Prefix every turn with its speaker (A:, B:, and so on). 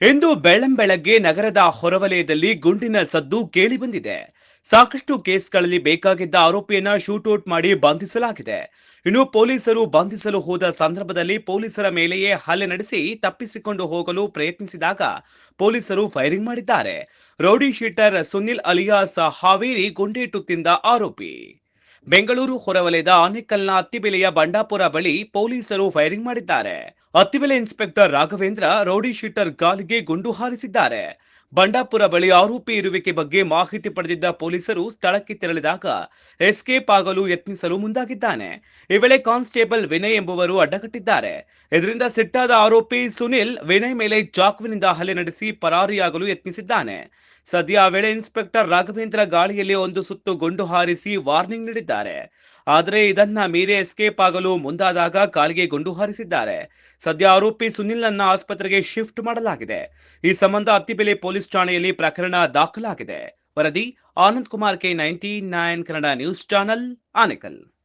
A: ಇಂದು ಬೆಳ್ಳಂಬೆಳಗ್ಗೆ ನಗರದ ಹೊರವಲಯದಲ್ಲಿ ಗುಂಡಿನ ಸದ್ದು ಕೇಳಿಬಂದಿದೆ ಸಾಕಷ್ಟು ಕೇಸ್ಗಳಲ್ಲಿ ಬೇಕಾಗಿದ್ದ ಆರೋಪಿಯನ್ನ ಶೂಟೌಟ್ ಮಾಡಿ ಬಂಧಿಸಲಾಗಿದೆ. ಇನ್ನು ಪೊಲೀಸರು ಬಂಧಿಸಲು ಹೋದ ಸಂದರ್ಭದಲ್ಲಿ ಪೊಲೀಸರ ಮೇಲೆಯೇ ಹಲ್ಲೆ ನಡೆಸಿ ತಪ್ಪಿಸಿಕೊಂಡು ಹೋಗಲು ಪ್ರಯತ್ನಿಸಿದಾಗ ಪೊಲೀಸರು ಫೈರಿಂಗ್ ಮಾಡಿದ್ದಾರೆ. Rowdy sheeter Sunil alias Haveri ಗುಂಡೇಟು ತಿಂದ ಆರೋಪಿ. ಬೆಂಗಳೂರು ಹೊರವಲಯದ ಆನೇಕಲ್ನ ಅತ್ತಿಬೆಲೆಯ ಬಂಡಾಪುರ ಬಳಿ ಪೊಲೀಸರು ಫೈರಿಂಗ್ ಮಾಡಿದ್ದಾರೆ. Attibele inspector Raghavendra rowdy sheeter ಗಾಲಿಗೆ ಗುಂಡು ಹಾರಿಸಿದ್ದಾರೆ. ಬಂಡಾಪುರ ಬಳಿ ಆರೋಪಿ ಇರುವಿಕೆ ಬಗ್ಗೆ ಮಾಹಿತಿ ಪಡೆದಿದ್ದ ಪೊಲೀಸರು ಸ್ಥಳಕ್ಕೆ ತೆರಳಿದಾಗ ಎಸ್ಕೇಪ್ ಆಗಲು ಯತ್ನಿಸಲು ಮುಂದಾಗಿದ್ದಾನೆ. ಈ ವೇಳೆ ಕಾನ್ಸ್ಟೇಬಲ್ ವಿನಯ್ ಎಂಬುವರು ಅಡ್ಡಗಟ್ಟಿದ್ದಾರೆ. ಇದರಿಂದ ಸಿಟ್ಟಾದ ಆರೋಪಿ ಸುನಿಲ್ ವಿನಯ್ ಮೇಲೆ ಚಾಕುವಿನಿಂದ ಹಲ್ಲೆ ನಡೆಸಿ ಪರಾರಿಯಾಗಲು ಯತ್ನಿಸಿದ್ದಾನೆ. ಸದ್ಯ ಆ ವೇಳೆ ಇನ್ಸ್ಪೆಕ್ಟರ್ ರಾಘವೇಂದ್ರ ಗಾಳಿಯಲ್ಲಿ ಒಂದು ಸುತ್ತು ಗುಂಡು ಹಾರಿಸಿ ವಾರ್ನಿಂಗ್ ನೀಡಿದ್ದಾರೆ. ಆದರೆ ಇದನ್ನ ಮೀರಿ ಎಸ್ಕೇಪ್ ಆಗಲು ಮುಂದಾದಾಗ ಕಾಲಿಗೆ ಗುಂಡು ಹಾರಿಸಿದ್ದಾರೆ. ಸದ್ಯ ಆರೋಪಿ ಸುನಿಲ್ನನ್ನ ಆಸ್ಪತ್ರೆಗೆ ಶಿಫ್ಟ್ ಮಾಡಲಾಗಿದೆ. ಈ ಸಂಬಂಧ ಅತ್ತಿಬೆಲೆ ಪೊಲೀಸ್ ಠಾಣೆಯಲ್ಲಿ ಪ್ರಕರಣ ದಾಖಲಾಗಿದೆ. ವರದಿ Anand Kumar K ninety nine Kannada news channel Anekal.